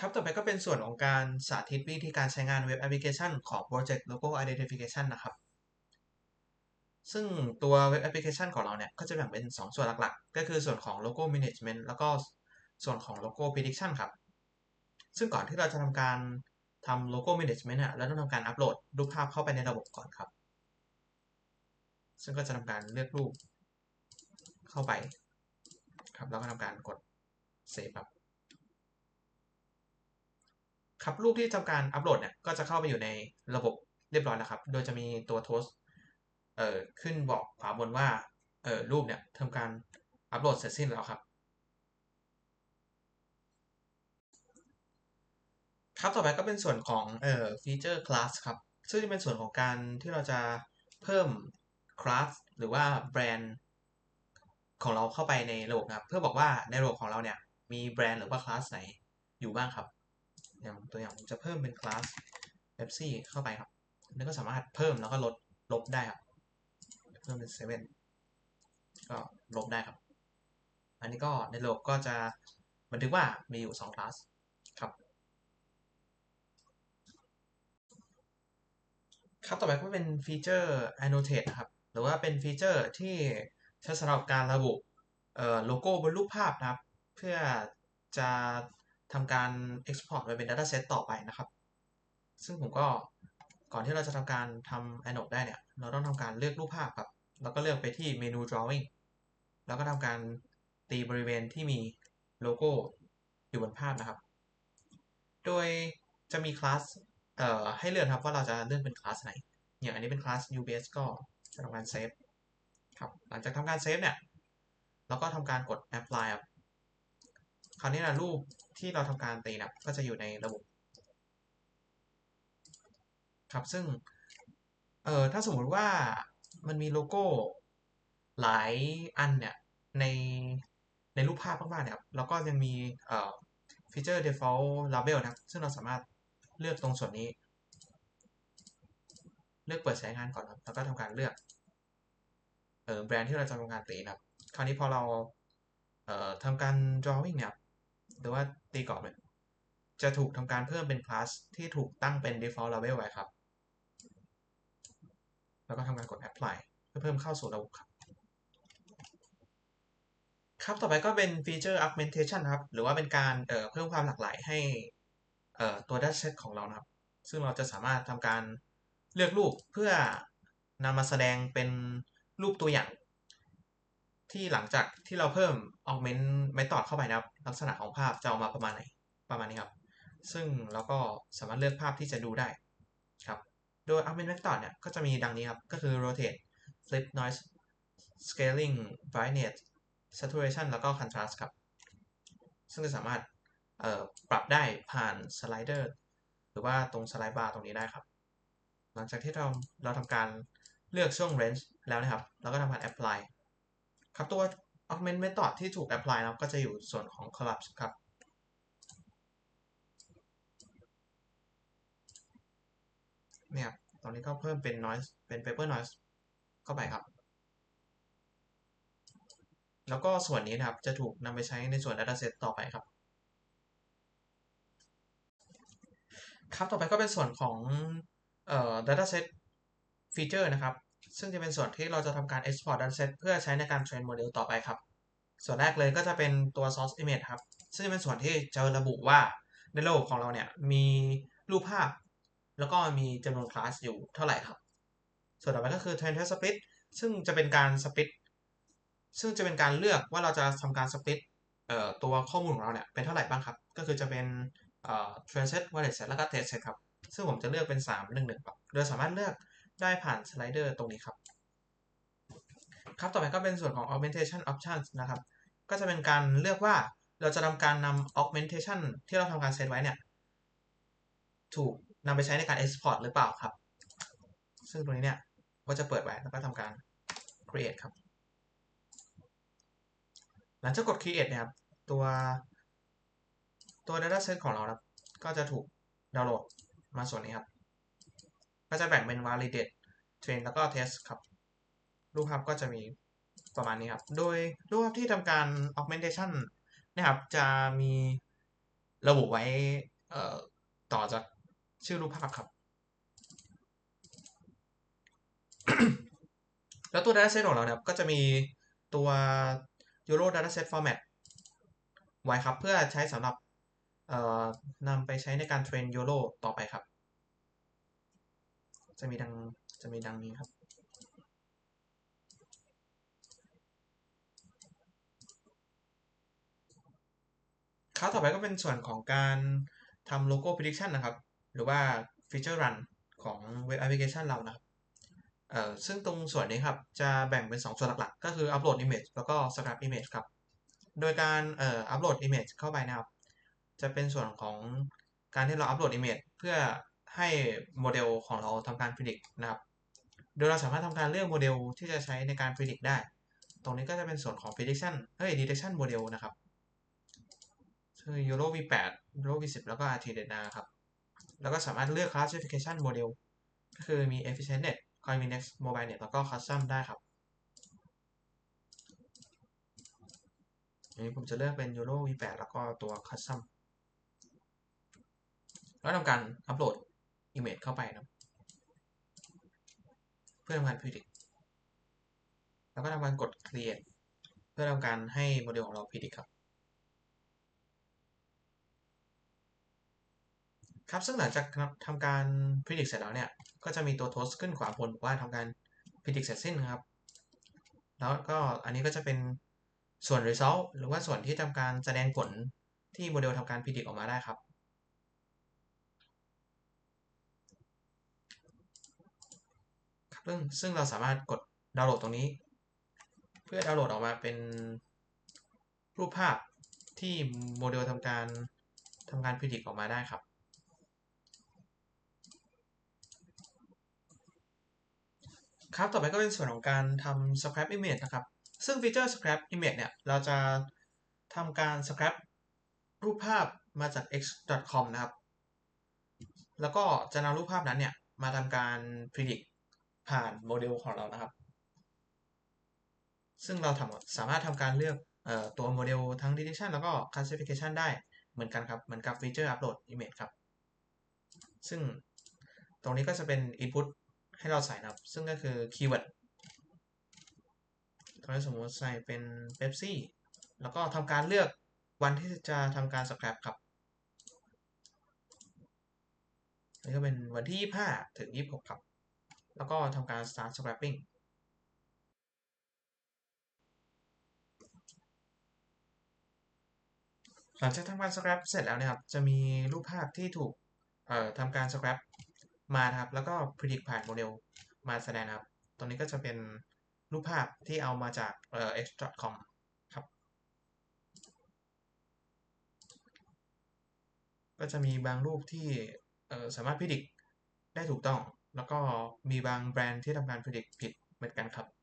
ครับ ต่อไปก็เป็นส่วนของการสาธิตวิธีการใช้งานเว็บแอปพลิเคชันของ Project Logo Identification นะครับ ซึ่งตัวเว็บแอปพลิเคชันของเราเนี่ย ก็จะแบ่งเป็น 2 ส่วนหลักๆ ก็คือส่วนของ Logo Management แล้วก็ส่วนของ Logo Prediction ครับ ซึ่งก่อนที่เราจะทำการทำ Logo Management เนี่ยเราต้องทำการอัปโหลดรูปภาพเข้าไปในระบบก่อนครับ ซึ่งก็จะทำการเลือกรูปเข้าไปครับแล้วก็ทำการกด Save ครับ ครับรูปที่ทำการอัปโหลดเนี่ยก็จะเข้าไปอยู่ในระบบเรียบร้อยแล้วครับ โดยจะมีตัวโทสเอ่อขึ้นบอกขวาบนว่าเอ่อรูปเนี่ยทำการอัปโหลดเสร็จสิ้นแล้วครับ ครับต่อไปก็เป็นส่วนของเอ่อฟีเจอร์คลาสครับ ซึ่งจะเป็นส่วนของการที่เราจะเพิ่มคลาสหรือว่าแบรนด์ของเราเข้าไปในระบบครับ เพื่อบอกว่าในระบบของเราเนี่ยมีแบรนด์หรือว่าคลาสไหนอยู่บ้างครับ อย่างตัวอย่างผมจะเพิ่มเป็นคลาส Pepsi เข้าไปครับแล้วก็สามารถเพิ่มแล้วก็ลดลบได้ครับ เพิ่มเป็น7ก็ลบได้ครับ อันนี้ก็ในระบบก็จะบันทึกว่ามีอยู่2คลาสครับครับต่อไปก็เป็นฟีเจอร์ annotate นะครับ หรือว่าเป็นฟีเจอร์ที่ใช้สำหรับการระบุโลโก้บนรูปภาพนะครับ เพื่อจะ ทำการ export ไปเป็น dataset ต่อไปนะครับ ซึ่งผมก็ก่อนที่เราจะทำการทำ annotate ได้เนี่ย เราต้องทำการเลือกรูปภาพครับ แล้วก็เลือกไปที่เมนู drawing แล้วก็ทำการตีบริเวณที่มีโลโก้อยู่บนภาพนะครับ โดยจะมีคลาสเอ่อให้เลือกครับว่าเราจะเลือกเป็นคลาสไหน อย่างอันนี้เป็นคลาส UBS ก็จะทำการเซฟครับ หลังจากทำการเซฟเนี่ย เราก็ทำการกด apply ครับ คราวนี้นะรูปที่เราทำการตีนะก็จะอยู่ในระบบครับซึ่งเอ่อถ้าสมมุติว่ามันมีโลโก้หลายอันเนี่ยในในรูปภาพมากๆเนี่ยเราก็ยังมีเอ่อฟีเจอร์ default label นะซึ่งเราสามารถเลือกตรงส่วนนี้ เลือกเปิดใช้งานก่อนครับแล้วก็ทำการเลือกเออแบรนด์ที่เราจะทำการตีนะครับ คราวนี้พอเราเอ่อทำการ drawing เนี่ย หรือว่าตีกรอบเนี่ยจะถูกทำการเพิ่มเป็นคลาสที่ถูกตั้งเป็น default label ไว้ครับ แล้วก็ทำการกด apply เพื่อเพิ่มเข้าสู่ระบบครับ ครับ ต่อไปก็เป็นฟีเจอร์ augmentation ครับ หรือว่าเป็นการเเพิ่มความหลากหลายให้ตัว dataset ของเรานะครับ ซึ่งเราจะสามารถทำการเลือกรูปเพื่อนำมาแสดงเป็นรูปตัวอย่าง ที่หลังจากที่เราเพิ่ม augment method เข้าไปนะครับ ลักษณะของภาพจะออกมาประมาณไหนประมาณนี้ครับ ซึ่งเราก็สามารถเลือกภาพที่จะดูได้ครับโดย augment method เนี่ยก็จะมีดังนี้ครับ ก็คือ rotate flip noise scaling brightness saturation แล้วก็ contrast ครับ ซึ่งจะสามารถปรับได้ผ่านสไลเดอร์หรือว่าตรงสไลด์บาร์ตรงนี้ได้ครับ หลังจากที่เราเราทำการเลือกช่วง range แล้วนะครับ เราก็ทำการ apply ครับตัว augment method ที่ถูก apply นะครับก็จะอยู่ส่วนของ collapse ครับเนี่ยตอนนี้ก็เพิ่มเป็น noise เป็น paper noise เข้าไปครับ แล้วก็ส่วนนี้นะครับจะถูกนำไปใช้ในส่วน dataset ต่อไปครับ ครับต่อไปก็เป็นส่วนของเอ่อ dataset feature นะครับ ซึ่งจะเป็นส่วนที่เราจะทำการ export dataset เพื่อใช้ในการเทรนโมเดลต่อไปครับ ส่วนแรกเลยก็จะเป็นตัว source image ครับ ซึ่งจะเป็นส่วนที่จะระบุว่าในระบบของเราเนี่ยมีรูปภาพ แล้วก็มีจำนวนคลาสอยู่เท่าไหร่ครับ ส่วนต่อไปก็คือ trend test split ซึ่งจะเป็นการ split ซึ่งจะเป็นการเลือกว่าเราจะทำการ split ตัวข้อมูลของเราเนี่ยเป็นเท่าไหร่บ้างครับ ก็คือจะเป็น trend set wallet set แล้วก็ test set ครับ ซึ่งผมจะเลือกเป็น 3 1 1ครับโดยสามารถเลือก ได้ผ่านสไลเดอร์ตรงนี้ครับ ครับต่อไปก็เป็นส่วนของ augmentation options นะครับ ก็จะเป็นการเลือกว่าเราจะทำการนำ augmentation ที่เราทำการเซตไว้เนี่ย ถูกนำไปใช้ในการ export หรือเปล่าครับ ซึ่งตรงนี้เนี่ยก็จะเปิดไว้แล้วก็ทำการ create ครับ หลังจากกด create เนี่ยครับ ตัวตัว dataset ของเราครับ ก็จะถูกดาวน์โหลดมาส่วนนี้ครับ ก็จะแบ่งเป็น validate train แล้วก็ test ครับ รูปภาพก็จะมีประมาณนี้ครับ โดยรูปภาพที่ทำการ augmentation นะครับจะมีระบุไว้ต่อจากชื่อรูปภาพครับ แล้วตัว dataset ของเราเนี่ยก็จะมีตัว Euro dataset format ไว้ครับ เพื่อใช้สำหรับนำไปใช้ในการเทรน Euro ต่อไปครับ จะมีดังจะมีดังนี้ครับคราวต่อไปก็เป็นส่วนของการทำโลโก้ prediction นะครับ หรือว่า feature run ของเว็บแอปพลิเคชันเรานะครับเอ่อซึ่งตรงส่วนนี้ครับ จะแบ่งเป็น 2 ส่วนหลักๆ ก็คือ upload image แล้วก็ scrap image ครับ โดยการเอ่อ upload image เข้าไปนะครับ จะเป็นส่วนของการที่เรา upload image เพื่อ ให้โมเดลของเราทำการ predict นะครับ โดยเราสามารถทำการเลือกโมเดลที่จะใช้ในการ predict ได้ ตรงนี้ก็จะเป็นส่วนของ prediction เฮ้ย detection model นะครับคือ Euro V8 Euro V10 แล้วก็ RT Data ครับ แล้วก็สามารถเลือก classification model ก็คือมี efficientnet Coinminex mobilenet แล้วก็ custom ได้ครับอันนี้ผมจะเลือกเป็น Euro V8 แล้วก็ตัว custom แล้วทำการอัปโหลด image เข้าไปนะเพื่อทำการ predict แล้วก็ทำการกด create เพื่อทำการให้โมเดลของเรา predict ครับครับ ซึ่งหลังจากทำการ predict เสร็จแล้วเนี่ย ก็จะมีตัว toast ขึ้นขวาบนบอกว่าทำการ predict เสร็จสิ้นครับ แล้วก็อันนี้ก็จะเป็นส่วน result หรือว่าส่วนที่ทำการแสดงผลที่โมเดลทำการ predict ออกมาได้ครับ ซึ่งซึ่งเราสามารถกดดาวน์โหลดตรงนี้ เพื่อดาวน์โหลดออกมาเป็นรูปภาพที่โมเดลทำการทำการ predict ออกมาได้ครับ ครับต่อไปก็เป็นส่วนของการทำ scrap image นะครับ ซึ่งฟีเจอร์ scrap image เนี่ย เราจะทำการ scrap รูปภาพมาจาก x.com นะครับ แล้วก็จะนำรูปภาพนั้นเนี่ย มาทำการ predict ผ่านโมเดลของเรานะครับ ซึ่งเราทำสามารถทำการเลือกออตัวโมเดลทั้ง detection แล้วก็ classification ได้เหมือนกันครับ เหมือนกับฟีเจอร์ upload image ครับ ซึ่งตรงนี้ก็จะเป็น input ให้เราใส่นะครับ ซึ่งก็คือคีย์เวิร์ดตอนนี้สมมติใส่เป็นเบปซี่แล้วก็ทำการเลือกวันที่จะทำการสครับครับนี่ก็เป็นวันที่ 25 ถึง 26 ครับ แล้วก็ทำการ start scrapping หลังจากทำการ scrap เสร็จแล้วนะครับ จะมีรูปภาพที่ถูกทำการ scrap มาครับ แล้วก็ predict ผ่านโมเดลมาแสดงครับ ตรงนี้ก็จะเป็นรูปภาพที่เอามาจากเอ่อ x.com ครับ ก็จะมีบางรูปที่เอ่อสามารถ predict ได้ถูกต้อง แล้วก็มีบางแบรนด์ที่ทำการ predict ผิดเหมือนกันครับ